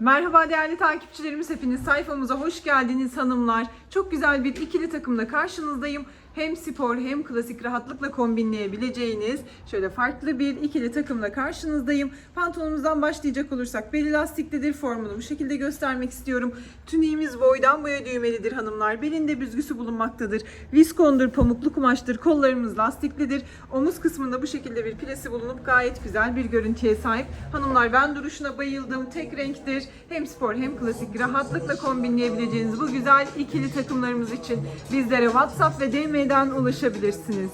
Merhaba değerli takipçilerimiz hepiniz sayfamıza hoş geldiniz hanımlar. Çok güzel bir ikili takımla karşınızdayım. Hem spor hem klasik rahatlıkla kombinleyebileceğiniz şöyle farklı bir ikili takımla karşınızdayım. Pantolonumuzdan başlayacak olursak beli lastiklidir formunu bu şekilde göstermek istiyorum. Tüniğimiz boydan boya düğmelidir hanımlar. Belinde büzgüsü bulunmaktadır. Viskondur, pamuklu kumaştır. Kollarımız lastiklidir. Omuz kısmında bu şekilde bir pilesi bulunup gayet güzel bir görüntüye sahip. Hanımlar ben duruşuna bayıldım. Tek renktir. Hem spor hem klasik rahatlıkla kombinleyebileceğiniz bu güzel ikili takımlarımız için bizlere WhatsApp ve DM'den ulaşabilirsiniz.